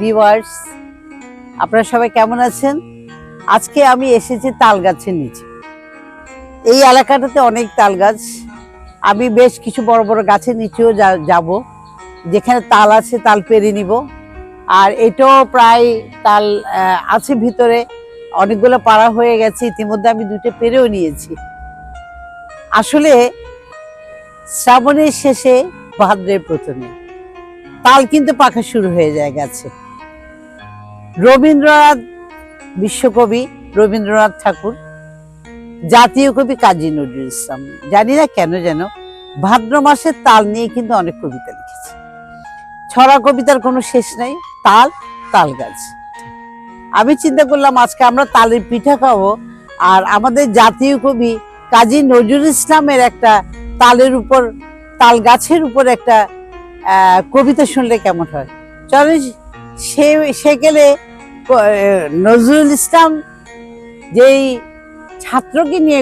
Viewers আপনারা সবাই কেমন আছেন? আজকে আমি এসেছি তাল গাছের নিচে। এই এলাকাটাতে অনেক তাল গাছ আমি বেশ কিছু বড় বড় গাছের নিচেও যাব। যেখানে তাল আছে, তাল পেরে নিব। আর এটাও প্রায় তাল আছে ভিতরে। অনেকগুলো পাড়া হয়ে গেছে। ইতিমধ্যে আমি দুটো পেরেও নিয়েছি। আসলে শ্রাবণের শেষে ভাদ্রের প্রথমে। তাল কিন্তু পাখা শুরু হয়ে যায় গাছে। রবীন্দ্রনাথ বিশ্বকবি রবীন্দ্রনাথ ঠাকুর, জাতীয় কবি কাজী নজরুল ইসলাম। জানি না কেন যেন ভাদ্র মাসের তাল নিয়ে কিন্তু অনেক কবিতা লিখেছে। ছড়া কবিতার কোনো শেষ নাই, তাল তাল গাছ। আমি চিন্তা করলাম আজকে আমরা তালের পিঠা খাব আর আমাদের জাতীয় কবি কাজী নজরুল ইসলামের একটা তালের উপর, তাল গাছের উপর একটা কবিতা শুনলে কেমন হয়? চলে সে সে গেলে নজরুল ইসলাম যেই ছাত্রকে নিয়ে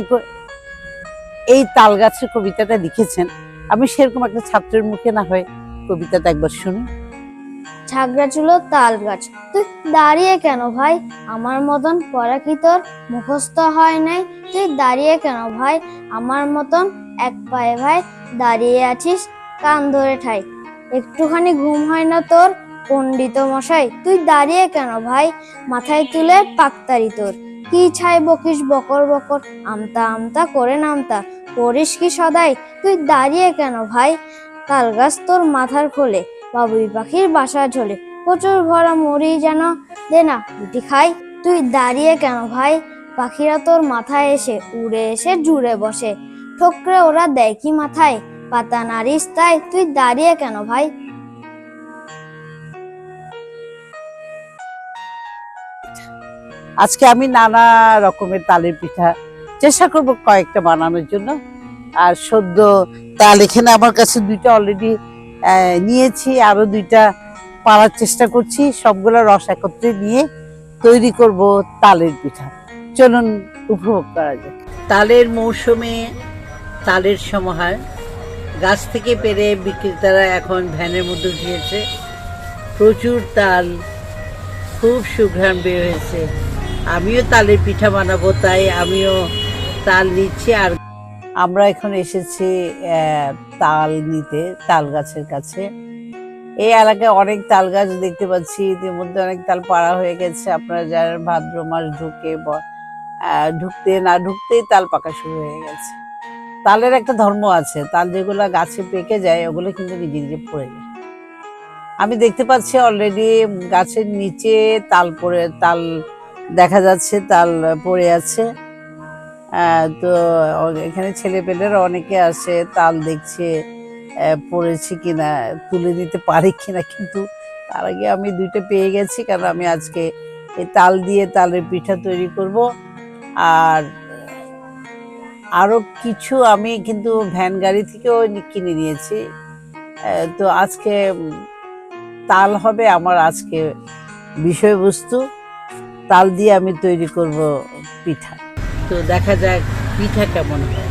এই তাল গাছের কবিতাটা লিখেছেন, আমি সেরকম একটা ছাত্রের মুখে না হয় কবিতাটা একবার শুনি। ঝাগড়া ছিল তাল গাছ তুই দাঁড়িয়ে কেন ভাই? আমার মতন পড়া কি তোর মুখস্থ হয় নাই? তুই দাঁড়িয়ে কেন ভাই? আমার মতন এক পায়ে ভাই দাঁড়িয়ে আছিস কান ধরে ঠাই। একটুখানি ঘুম হয় না তোর? পণ্ডিত মশাই তুই দাঁড়িয়ে কেন ভাই? মাথায় তুলে পাক্তারি তোর। কি ছাই বকিস বকর বকর, আমতা আমতা করে নামতা। করিস কি সদাই? তুই দাঁড়িয়ে কেন ভাই? তাল গাছ তোর মাথার খোলে, বাবুই পাখির বাসা ঝোলে। প্রচুর ভরা মরি যেন দে না, রুটি খাই। তুই দাঁড়িয়ে কেন ভাই? পাখিরা তোর মাথায় এসে, উড়ে এসে জুড়ে বসে। ঠোকরে ওরা দেয় কি মাথায়? পাতা নারিস তাই, তুই দাঁড়িয়ে কেন ভাই? আজকে আমি নানা রকমের তালের পিঠা চেষ্টা করব কয়েকটা বানানোর জন্য। আর সদ্য তাল এখানে আমার কাছে দুইটা অলরেডি নিয়েছি আরও দুইটা পাড়ার চেষ্টা করছি, সবগুলো রস একত্রে নিয়ে তৈরি করব তালের পিঠা। চলুন উপভোগ করা যাক। তালের মৌসুমে তালের সমাহার। গাছ থেকে পেরে বিক্রেতারা এখন ভ্যানের মধ্যে উঠিয়েছে প্রচুর তাল, খুব সুঘ্রাণ বের হয়েছে। আমিও তালের পিঠা বানাবো, তাই আমিও তাল নিচ্ছি আর আমরা এখন এসেছি তাল নিতে, তাল গাছের কাছে। এই এলাকায় অনেক তাল গাছ দেখতে পাচ্ছি, ইতিমধ্যে অনেক তাল পাড়া হয়ে গেছে। আপনারা যারা ভাদ্র মাস ঢুকে ঢুকতে না ঢুকতেই তাল পাকা শুরু হয়ে গেছে। তালের একটা ধর্ম আছে, তাল যেগুলো গাছে পেকে যায়, ওগুলো কিন্তু নিজে নিজে পড়ে যায়। আমি দেখতে পাচ্ছি অলরেডি গাছের নিচে তাল পড়ে, তাল দেখা যাচ্ছে তাল পড়ে আছে। তো এখানে ছেলে পেলেরা অনেকে আসে, তাল দেখছে পড়েছে কিনা, তুলে নিতে পারে কিনা, কিন্তু তার আগে আমি দুইটা পেয়ে গেছি, কারণ আমি আজকে এই তাল দিয়ে তালের পিঠা তৈরি করব। আর আরও কিছু আমি কিন্তু ভ্যান গাড়ি থেকেও কিনে নিয়েছি। তো আজকে তাল হবে আমার আজকে বিষয়বস্তু। তাল দিয়ে আমি তৈরি করব পিঠা। তো দেখা যাক পিঠা কেমন হয়।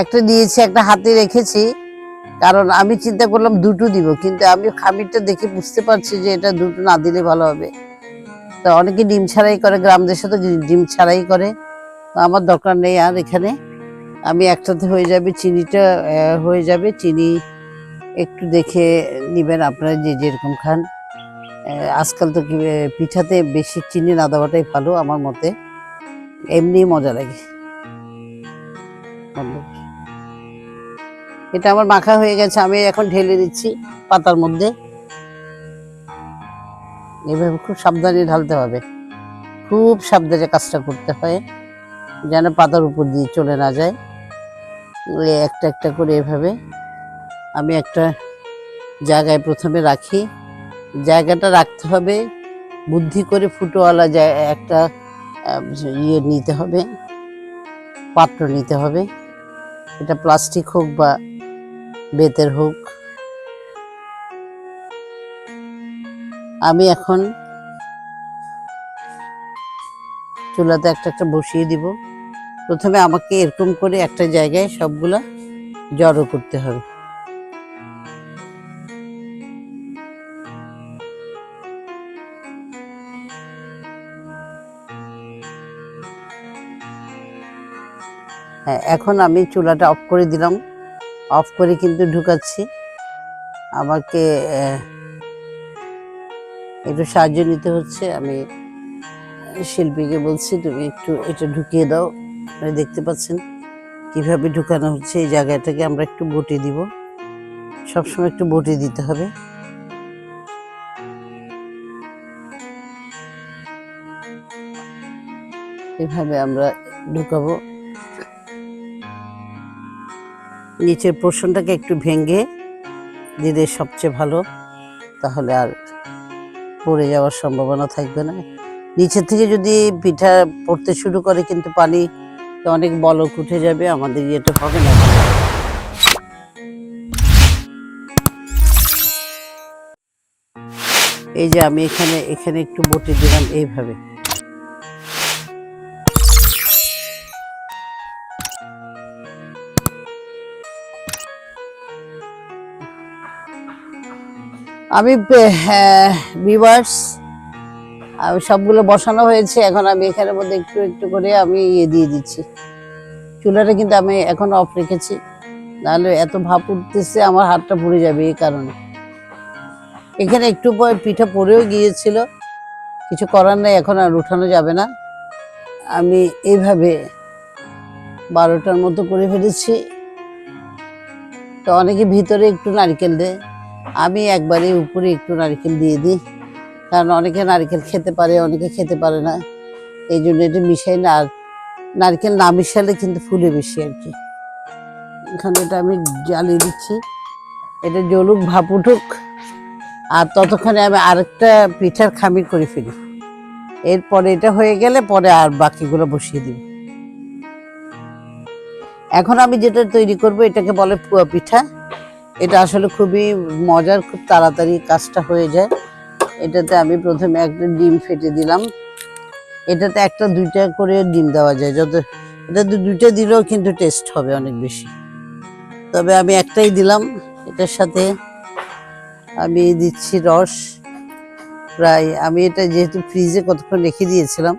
একটা দিয়েছি, একটা হাতে রেখেছি। কারণ আমি চিন্তা করলাম দুটো দিব, কিন্তু আমি খামিরটা দেখে বুঝতে পারছি যে এটা দুটো না দিলে ভালো হবে। তো অনেকে ডিম ছাড়াই করে গ্রাম দেশে তো ডিম ছাড়াই করে। তো আমার দরকার নেই আর এখানে। আমি একসাথে হয়ে যাবে, চিনিটা হয়ে যাবে। চিনি একটু দেখে নেবেন আপনারা যে যেরকম খান। আজকাল তো পিঠাতে বেশি চিনি না দেওয়াটাই ভালো আমার মতে। এমনি মজা লাগে। এটা আমার মাখা হয়ে গেছে, আমি এখন ঢেলে দিচ্ছি পাতার মধ্যে। এভাবে খুব সাবধানে ঢালতে হবে। খুব সাবধানে কাজটা করতে হয়, যেন পাতার উপর দিয়ে চলে না যায়। একটা একটা করে এভাবে আমি একটা জায়গায় প্রথমে রাখি। জায়গাটা রাখতে হবে, বুদ্ধি করে ফুটোওয়ালা একটা ইয়ে নিতে হবে, পাত্র নিতে হবে। এটা প্লাস্টিক হোক বা বেতের হোক। আমি এখন চুলাতে একটা একটা বসিয়ে দিব। প্রথমে আমাকে এরকম করে একটা জায়গায় সবগুলা জড়ো করতে হবে। হ্যাঁ এখন আমি চুলাটা অফ করে দিলাম। অফ করে কিন্তু ঢুকাচ্ছি। আমাকে একটু সাহায্য নিতে হচ্ছে। আমি শিল্পীকে বলছি, তুমি একটু এটা ঢুকিয়ে দাও। আপনারা দেখতে পাচ্ছেন কীভাবে ঢুকানো হচ্ছে। এই জায়গাটাকে আমরা একটু বটি দিব। সবসময় একটু বটি দিতে হবে। এভাবে আমরা ঢুকাবো। নিচের পোর্শনটাকে একটু ভেঙে দিলে সবচেয়ে ভালো, তাহলে আর পড়ে যাওয়ার সম্ভাবনা থাকবে না। নিচের থেকে যদি পিঠা পড়তে শুরু করে কিন্তু পানি অনেক বলক উঠে যাবে, আমাদের ইয়েটা হবে না। এই যে আমি এখানে এখানে একটু বটি দিলাম এইভাবে। আমি ভিভার্স আমি সবগুলো বসানো হয়েছে। এখন আমি এখানের মধ্যে একটু একটু করে আমি ইয়ে দিয়ে দিচ্ছি। চুলাটা কিন্তু আমি এখন অফ রেখেছি। নাহলে এত ভাপ উঠতেছে, আমার হাতটা পুড়ে যাবে এই কারণে। এখানে একটু পরে পিঠা পড়েও গিয়েছিল। কিছু করার নেই, এখন আর উঠানো যাবে না। আমি এইভাবে বারোটার মতো করে ফেলেছি। তো অনেকে ভিতরে একটু নারকেল দেয়। আমি একবারে উপরে একটু নারকেল দিয়ে দিই, কারণ অনেকে নারকেল খেতে পারে, অনেকে খেতে পারে না। এই জন্য এটা মিশাই না, আর নারকেল না মিশালে কিন্তু ফুলে বেশি আর কি। এখানে এটা আমি জ্বালিয়ে দিচ্ছি। এটা জলুক ভাপ উঠুক, আর ততক্ষণে আমি আরেকটা পিঠার খামির করে ফেলি। এরপরে এটা হয়ে গেলে পরে আর বাকিগুলো বসিয়ে দিব। এখন আমি যেটা তৈরি করব, এটাকে বলে পুয়া পিঠা। এটা আসলে খুবই মজার, খুব তাড়াতাড়ি কাজটা হয়ে যায়। এটাতে আমি প্রথমে একটা ডিম ফেটে দিলাম। এটাতে একটা, দুইটা করে ডিম দেওয়া যায়। যত, এটাতে দুইটা দিলেও কিন্তু টেস্ট হবে অনেক বেশি। তবে আমি একটাই দিলাম। এটার সাথে আমি দিচ্ছি রস। প্রায় আমি এটা যেহেতু ফ্রিজে কতক্ষণ রেখে দিয়েছিলাম,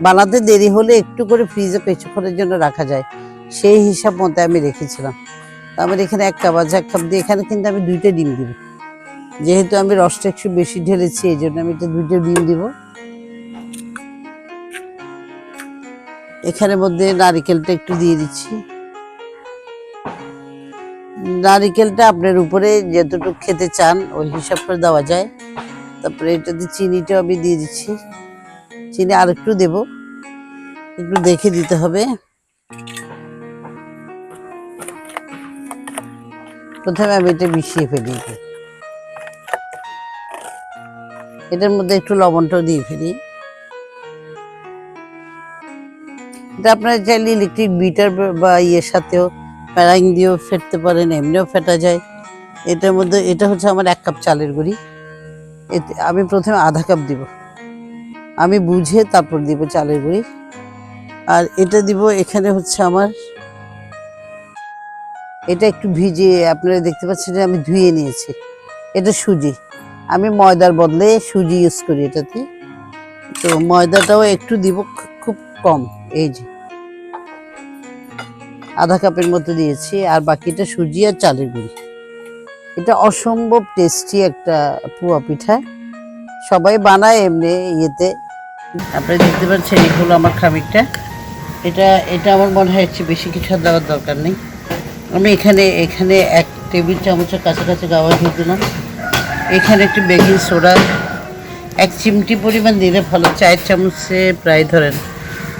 বানাতে দেরি হলে একটু করে ফ্রিজে কিছুক্ষণের জন্য রাখা যায়। সেই হিসাব মতে আমি রেখেছিলাম। আমার এখানে এক কাপ আছে এক কাপ দিয়ে এখানে কিন্তু আমি দুইটা ডিম দিব। যেহেতু আমি রসটা একটু বেশি ঢেলেছি, এই জন্য আমি এটা দুইটা ডিম দিব। এখানের মধ্যে নারিকেলটা একটু দিয়ে দিচ্ছি। নারিকেলটা আপনার উপরে যতটুকু খেতে চান, ওই হিসাব করে দেওয়া যায়। তারপরে এটাতে চিনিটাও আমি দিয়ে দিচ্ছি। চিনি আর একটু দেবো। একটু দেখে দিতে হবে। প্রথমে আমি এটা মিশিয়ে ফেলি। এটার মধ্যে একটু লবণটাও দিয়ে ফেলি। এটা আপনারা চাইলে ইলেকট্রিক বিটার বা ইয়ের সাথেও প্যারাইং দিয়েও ফেটতে পারেন, এমনিও ফেটা যায়। এটার মধ্যে, এটা হচ্ছে আমার এক কাপ চালের গুঁড়ি। এতে আমি প্রথমে আধা কাপ দিব। আমি বুঝে তারপর দিব চালের গুঁড়ি। আর এটা দিব এখানে হচ্ছে আমার এটা একটু ভিজিয়ে আপনারা দেখতে পাচ্ছেন আমি ধুয়ে নিয়েছি। এটা সুজি। আমি ময়দার বদলে সুজি ইউজ করি এটাতে। তো ময়দাটাও একটু দিব খুব কম, এই যে। আধা কাপের মতো দিয়েছি, আর বাকিটা সুজি আর চালের গুঁড়ি। এটা অসম্ভব টেস্টি একটা পুয়া পিঠা। সবাই বানায় এমনি ইয়েতে। আপনারা দেখতে পাচ্ছেন এই হলো আমার খামিরটা। এটা এটা আমার মনে হয় বেশি কিছু দেওয়ার দরকার নেই। আমি এখানে এখানে এক টেবিল চামচের কাছাকাছি গাওয়া দিয়ে দিলাম। এখানে একটু বেকিং সোডা, এক চিমটি পরিমাণ দিলে ভালো। চায়ের চামচে প্রায় ধরেন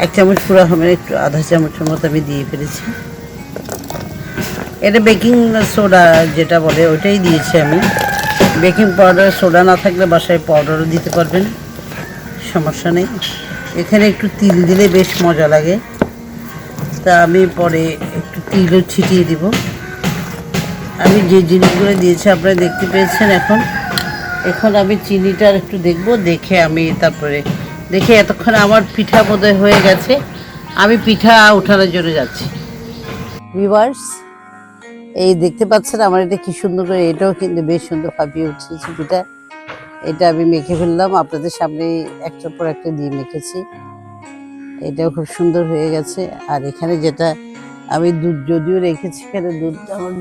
এক চামচ পুরো হবে, একটু আধা চামচের মতো আমি দিয়ে ফেলেছি। এটা বেকিং সোডা যেটা বলে ওটাই দিয়েছি আমি। বেকিং পাউডার, সোডা না থাকলে বাসায় পাউডারও দিতে পারবেন, সমস্যা নেই। এখানে একটু তিল দিলে বেশ মজা লাগে। তা আমি পরে তিলও ছিটিয়ে দিব। আমি যে জিনিসগুলো দিয়েছি আপনারা দেখতে পেয়েছেন এখন। এখন আমি চিনিটা একটু দেখব, দেখে আমি তারপরে, দেখে এতক্ষণ আমার পিঠা বোধহয় হয়ে গেছে। আমি পিঠা উঠানোর জন্য যাচ্ছি। ভিভার্স এই দেখতে পাচ্ছেন আমার এটা কি সুন্দর করে, এটাও কিন্তু বেশ সুন্দর ফাঁপিয়ে উঠেছে পিঠা এটা আমি মেখে ফেললাম, আপনাদের সামনে একটার পর একটা দিয়ে মেখেছি। এটাও খুব সুন্দর হয়ে গেছে। আর এখানে যেটা আমি দুধ যদিও রেখেছি এখানে দুধ আমার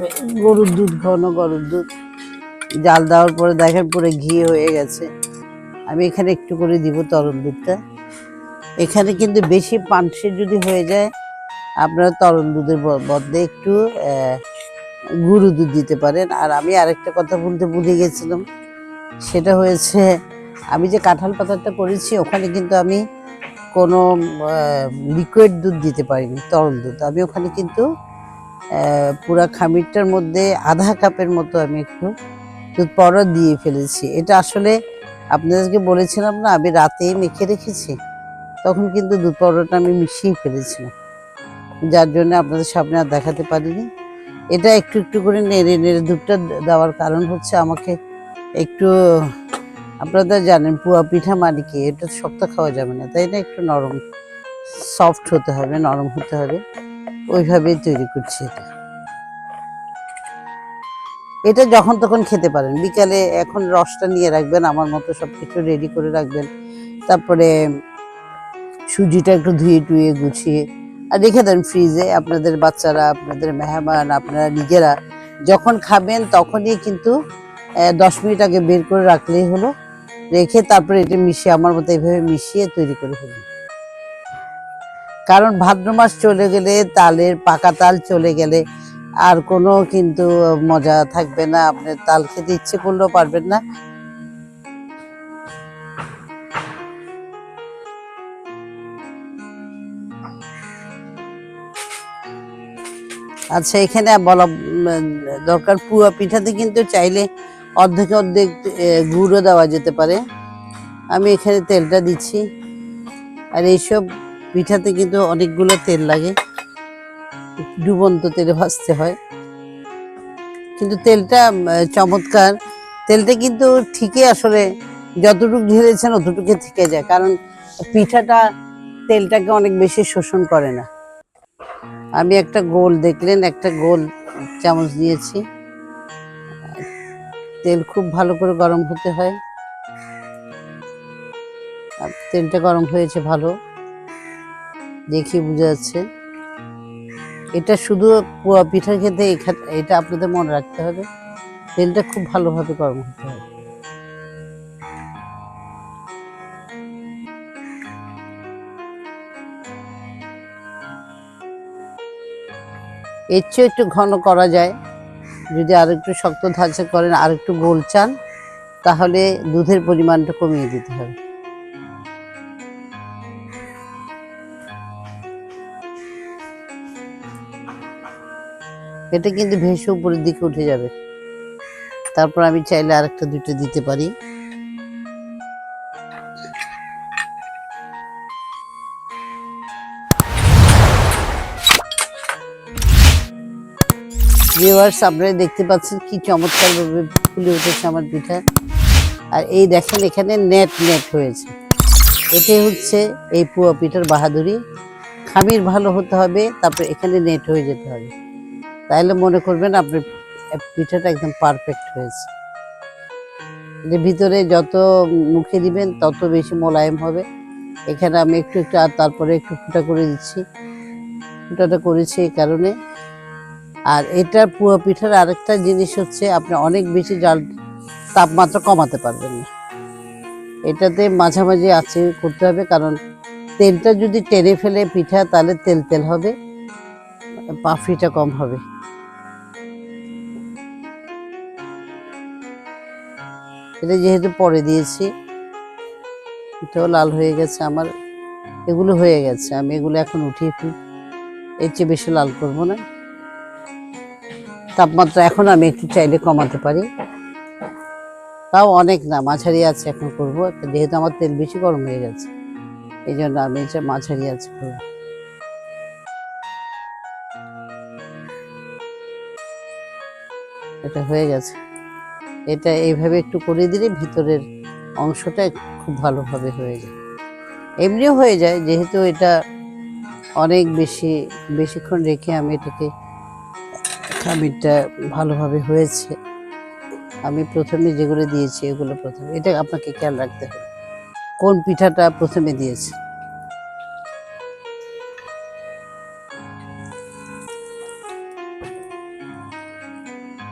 গরুর দুধ, ঘন গরুর দুধ। জাল দেওয়ার পরে দেখেন পুরো ঘি হয়ে গেছে। আমি এখানে একটু করে দিব তরল দুধটা। এখানে কিন্তু বেশি পানসে যদি হয়ে যায়, আপনারা তরল দুধের বদলে একটু গুঁড়ো দুধ দিতে পারেন। আর আমি আরেকটা কথা বলতে ভুলে গেছিলাম, সেটা হয়েছে, আমি যে কাঁঠাল পাতাটা করেছি, ওখানে কিন্তু আমি কোনো লিকুইড দুধ দিতে পারিনি, তরল দুধ। আমি ওখানে কিন্তু পুরা খামিরটার মধ্যে আধা কাপের মতো আমি একটু দুধ পাউডার দিয়ে ফেলেছি। এটা আসলে আপনাদেরকে বলেছিলাম না, আমি রাতেই মেখে রেখেছি, তখন কিন্তু দুধ পাউডারটা আমি মিশিয়ে ফেলেছিলাম। যার জন্য আপনাদের সামনে আর দেখাতে পারিনি। এটা একটু একটু করে নেড়ে নেড়ে দুধটা দেওয়ার কারণ হচ্ছে আমাকে একটু আপনারা জানেন, পুয়া পিঠা মানে কি? এটা শক্ত খাওয়া যাবে না, তাই না? একটু নরম সফট হতে হবে, নরম হতে হবে। ওইভাবেই তৈরি করছি এটা। এটা যখন তখন খেতে পারেন। বিকালে এখন রসটা নিয়ে রাখবেন, আমার মতো সব কিছু রেডি করে রাখবেন। তারপরে সুজিটা একটু ধুয়ে টুয়ে গুছিয়ে, আর রেখে দেন ফ্রিজে আপনাদের বাচ্চারা, আপনাদের মেহমান, আপনারা নিজেরা যখন খাবেন তখনই কিন্তু দশ মিনিট আগে বের করে রাখলেই হলো। রেখে তারপরে এটা মিশিয়ে আমার মতো এইভাবে মিশিয়ে তৈরি করে ফেলুন কারণ ভাদ্র মাস চলে গেলে তালের পাকা তাল চলে গেলে আর কোনো কিন্তু মজা থাকবে না। আপনি তাল খেতে ইচ্ছে করলেও পারবেন না। আচ্ছা এখানে বলা দরকার পুয়া পিঠাতে কিন্তু চাইলে অর্ধেক অর্ধেক গুঁড়ো দেওয়া যেতে পারে। আমি এখানে তেলটা দিচ্ছি। আর এইসব পিঠাতে কিন্তু অনেকগুলো তেল লাগে। ডুবন্ত তেলে ভাজতে হয়। কিন্তু তেলটা চমৎকার। তেলটা কিন্তু ঠিকই আসলে যতটুকু ঢেলেছেন অতটুকু থেকে যায়। কারণ পিঠাটা তেলটাকে অনেক বেশি শোষণ করে না। আমি একটা গোল দেখলেন, একটা গোল চামচ দিয়েছি তেল খুব ভালো করে গরম হতে হয়। আর তেলটা গরম হয়েছে ভালো। দেখি বোঝা যাচ্ছে। এটা শুধু পোয়া পিঠা খেতে এটা আপনাদের মনে রাখতে হবে। তেলটা খুব ভালোভাবে গরম হতে হবে এর চেয়ে একটু ঘন করা যায়। যদি আর একটু শক্ত ধাঁচা করেন আর একটু গোল চান, তাহলে দুধের পরিমাণটা কমিয়ে দিতে হবে। এটা কিন্তু ভেসে উপরের দিকে উঠে যাবে। তারপর আমি চাইলে আরেকটা দুটো দিতে পারি। ভিউয়ার্স, আপনারা দেখতে পাচ্ছেন কি চমৎকার ভাবে ফুলে উঠেছে আমার পিঠা। আর এই দেখেন এখানে নেট নেট হয়েছে। এটাই হচ্ছে এই পুয়া পিঠার বাহাদুরি। খামির ভালো হতে হবে, তারপর এখানে নেট হয়ে যেতে হবে। তাইলে মনে করবেন আপনার পিঠাটা একদম পারফেক্ট হয়েছে। যে ভিতরে যত মুখে দিবেন, তত বেশি মোলায়েম হবে। এখানে আমি একটু একটু আর তারপরে একটু ফুটা করে দিচ্ছি। ফুটাটা করেছি এই কারণে। আর এটা পুয়া পিঠার আরেকটা জিনিস হচ্ছে আপনি অনেক বেশি জাল তাপমাত্রা কমাতে পারবেন না। এটাতে মাঝামাঝি আছে করতে হবে কারণ তেলটা যদি টেনে ফেলে পিঠা, তাহলে তেল তেল হবে পাফিটা কম হবে। এটা যেহেতু পরে দিয়েছি, এটাও লাল হয়ে গেছে আমার, এগুলো হয়ে গেছে, আমি এগুলো এখন উঠিয়ে ফেলি। এর চেয়ে বেশি লাল করব না। তাপমাত্রা এখন আমি একটু চাইলে কমাতে পারি। তাও অনেক না, মাঝারি আছে এখন করব। যেহেতু আমার তেল বেশি গরম হয়ে গেছে, এই জন্য আমি মাঝারি আছে করব। এটা হয়ে গেছে। এটা এইভাবে একটু করে দিলে ভিতরের অংশটা খুব ভালোভাবে হয়ে যায়। এমনিও হয়ে যায়, যেহেতু এটা অনেক বেশি, বেশিক্ষণ রেখে আমি এটাকে খামিরটা ভালোভাবে হয়েছে। আমি প্রথমে যেগুলো দিয়েছি, এগুলো প্রথমে। এটা আপনাকে খেয়াল রাখতে হবে। কোন পিঠাটা প্রথমে দিয়েছে?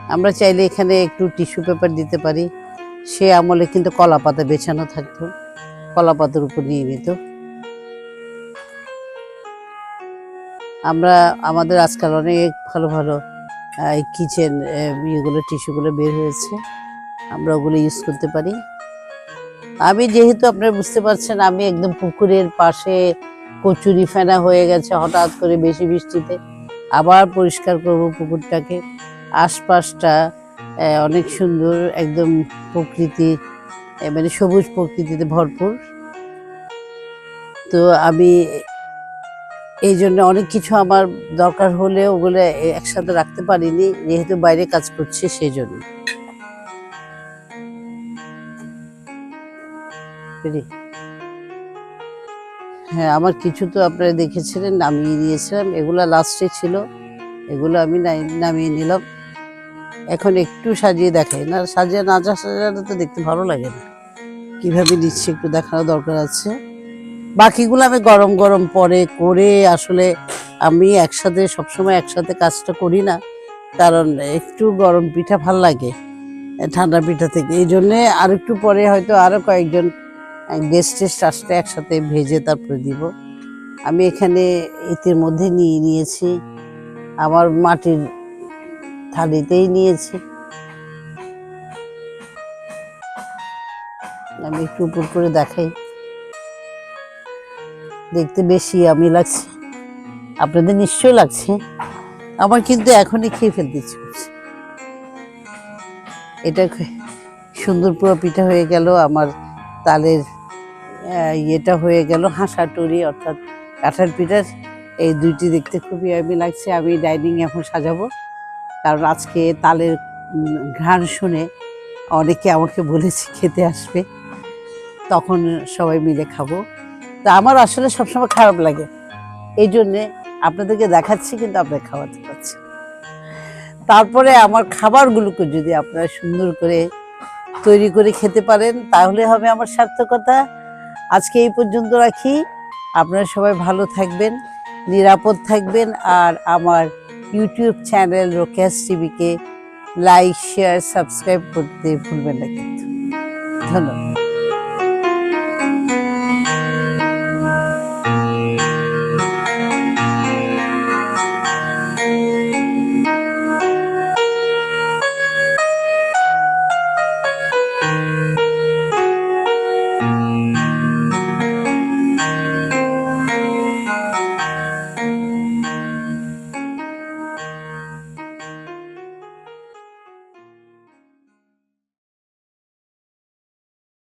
আমরা চাইলে এখানে একটু টিস্যু পেপার দিতে পারি। সে আমলে কিন্তু কলা পাতা বেছানো থাকতো। কলা পাতার উপর নিয়ে আমরা, আমাদের আজকাল অনেক ভালো ভালো কিচেন ইয়েগুলো, টিস্যুগুলো বের হয়েছে। আমরা ওগুলো ইউজ করতে পারি। আমি যেহেতু আপনারা বুঝতে পারছেন, আমি একদম পুকুরের পাশে কচুরি ফেনা হয়ে গেছে হঠাৎ করে বেশি বৃষ্টিতে। আবার পরিষ্কার করব পুকুরটাকে। আশপাশটা অনেক সুন্দর, একদম প্রকৃতি মানে সবুজ প্রকৃতিতে ভরপুর। তো আমি এই জন্য অনেক কিছু আমার দরকার হলে ওগুলো একসাথে রাখতে পারিনি, যেহেতু বাইরে কাজ করছি সেই জন্য। হ্যাঁ আমার কিছু তো আপনারা দেখেছিলেন, নামিয়ে নিয়েছিলাম এগুলো লাস্টে ছিল। এগুলো আমি নামিয়ে নিলাম। এখন একটু সাজিয়ে দেখাই। না, সাজিয়ে না সাজানো তো দেখতে ভালো লাগে না। কীভাবে নিচ্ছি একটু দেখানো দরকার আছে। বাকিগুলো আমি গরম গরম পরে করে আসলে আমি একসাথে সবসময় একসাথে কাজটা করি না, কারণ একটু গরম পিঠা ভালো লাগে, ঠান্ডা পিঠা থেকে। এই জন্যে আর একটু পরে হয়তো আরও কয়েকজন গেস্ট টেস্ট আসলে একসাথে ভেজে তারপরে দিব। আমি এখানে এতের মধ্যে নিয়ে নিয়েছি, আমার মাটির থালিতেই নিয়েছি। আমি একটু উপর করে দেখাই। দেখতে বেশি আমি লাগছে। আপনাদের নিশ্চয় লাগছে। আমার কিন্তু এখনই খেয়ে ফেলতে ইচ্ছে করছে। এটা সুন্দর পুরো পিঠা হয়ে গেল, আমার তালের ইয়েটা হয়ে গেল, হাঁসাটুরি, অর্থাৎ কাঁঠাল পিঠার এই দুইটি দেখতে খুবই আমি লাগছে। আমি ডাইনিং এখন সাজাবো। কারণ আজকে তালের ঘ্রাণ শুনে অনেকে আমাকে বলেছে খেতে আসবে। তখন সবাই মিলে খাব। তা আমার আসলে সবসময় খারাপ লাগে। এই জন্যে আপনাদেরকে দেখাচ্ছি কিন্তু আপনারা খাওয়াতে পারছি তারপরে আমার খাবারগুলোকে যদি আপনারা সুন্দর করে তৈরি করে খেতে পারেন, তাহলে হবে আমার সার্থকতা। আজকে এই পর্যন্ত রাখি। আপনারা সবাই ভালো থাকবেন, নিরাপদ থাকবেন, আর আমার ইউটিউব চ্যানেল রোকেশ টিভিকে লাইক, শেয়ার, সাবস্ক্রাইব করতে ভুলবেন না কিন্তু। ধন্যবাদ।